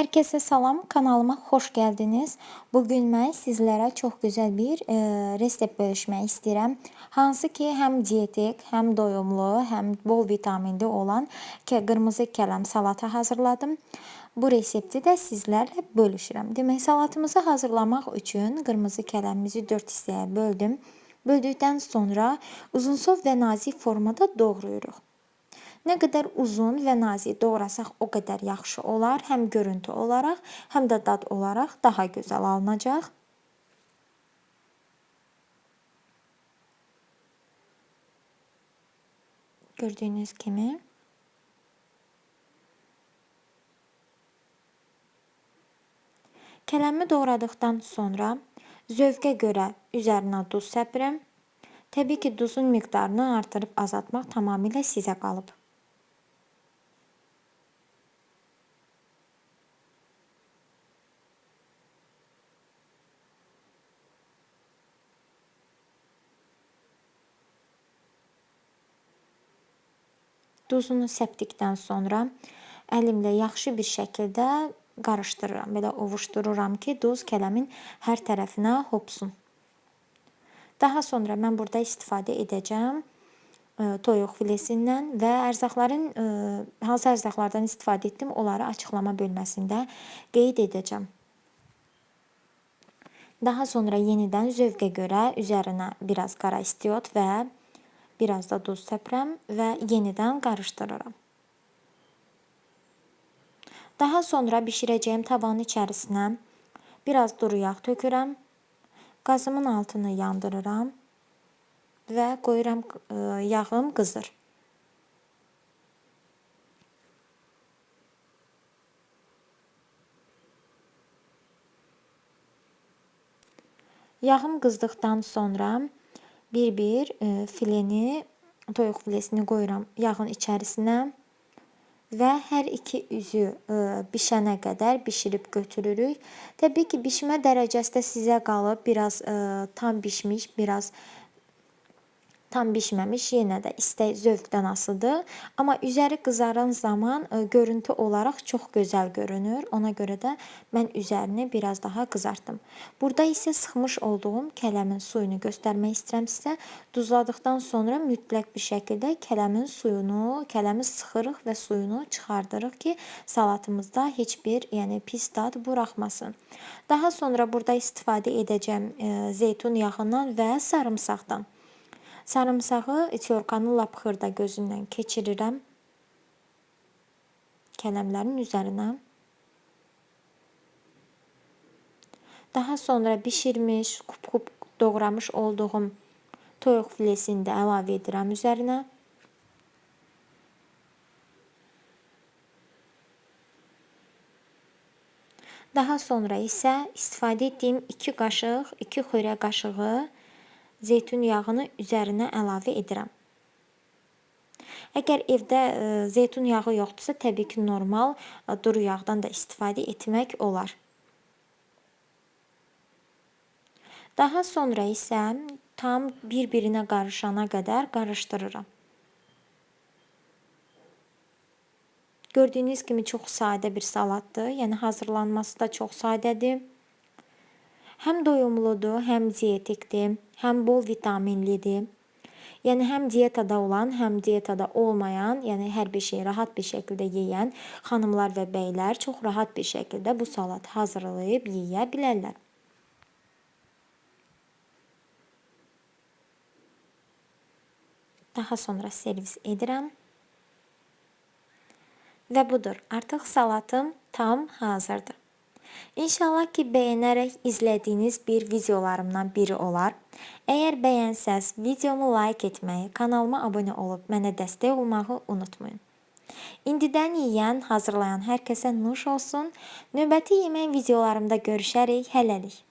Herkese salam, kanalıma hoş geldiniz. Bugün mən sizlərə çox gözəl bir e, resept bölüşmək istəyirəm. Hansı ki, həm dietik, həm doyumlu, həm bol vitaminli olan ke- qırmızı kələm salata hazırladım. Bu resepti də sizlərlə bölüşürəm. Demək, salatımızı hazırlamaq üçün qırmızı kələmimizi 4 hissəyə böldüm. Böldükdən sonra uzunsov və nazik formada doğrayırıq. Nə qədər uzun və nazik doğrasaq o qədər yaxşı olar. Həm görüntü olaraq, həm də dad olaraq daha gözəl alınacaq. Gördüyünüz kimi. Kələmi doğradıqdan sonra zövqə görə üzərinə duz səpirəm. Təbii ki, duzun miqdarını artırıb azaltmaq tamamilə sizə qalıb. Duzunu səpdikdən sonra əlimlə yaxşı bir şəkildə qarışdırıram. Belə ovuşdururam ki, duz kələmin hər tərəfinə hopsun. Daha sonra mən burada istifadə edəcəm e, toyuq filesindən və ərzaqların e, hansı ərzaqlardan istifadə etdim, onları açıqlama bölməsində qeyd edəcəm. Daha sonra yenidən zövqə görə üzərinə biraz qara istiot və biraz da duz səpirəm və yenidən qarışdırıram. Daha sonra bişirəcəyim tavanın içərisinə biraz duru yağ tökürəm. Qazımın altını yandırıram və qoyuram e, yağım qızır. Yağım qızdıqdan sonra bir-bir e, fileni, toyuq filesini qoyuram yağın içərisinə və hər iki üzü e, bişənə qədər bişirib götürürük. Təbii ki, bişmə dərəcəsi də sizə qalıb. Biraz e, tam bişmiş, biraz tam bişməmiş yenə də istək zövqdən asılıdır. Amma üzəri qızaran zaman e, görüntü olaraq çox gözəl görünür. Ona görə də mən üzərini biraz daha qızartdım. Burada isə sıxmış olduğum kələmin suyunu göstərmək istəyirəm sizə. Duzladıqdan sonra mütləq bir şəkildə kələmin suyunu, kələmi sıxırıq və suyunu çıxardırıq ki, salatımızda heç bir, yəni pis dad buraxmasın. Daha sonra burada istifadə edəcəm e, zeytun yağından və sarımsaqdan. Sarımsağı içorkanın lap xırda gözündən keçirirəm. Kələmlərin üzərinə. Daha sonra bişirmiş, kup-kup doğramış olduğum toyuq filesini də əlavə edirəm üzərinə. Daha sonra isə istifadə etdiyim 2 qaşıq, 2 xörək qaşığı zeytun yağını üzərinə əlavə edirəm. Əgər evdə e, zeytun yağı yoxdursa, təbii ki, normal e, duru yağdan da istifadə etmək olar. Daha sonra isə tam bir-birinə qarışana qədər qarışdırıram. Gördüyünüz kimi çox sadə bir salatdır. Yəni hazırlanması da çox sadədir. Həm doyumludur, həm dietikdir, həm bol vitaminlidir. Yəni həm dietada olan, həm dietada olmayan, yəni hər bir şeyi rahat bir şəkildə yeyən xanımlar və bəylər çox rahat bir şəkildə bu salat hazırlayıb yeyə bilərlər. Daha sonra servis edirəm. Və budur. Artıq salatım tam hazırdır. İnşallah ki, bəyənərək izlədiyiniz bir videolarımdan biri olar. Əgər bəyənsəz, videomu like etməyi, kanalıma abunə olub mənə dəstək olmağı unutmayın. İndidən yeyən, hazırlayan hər kəsə nuş olsun. Növbəti yemək videolarımda görüşərik. Hələlik.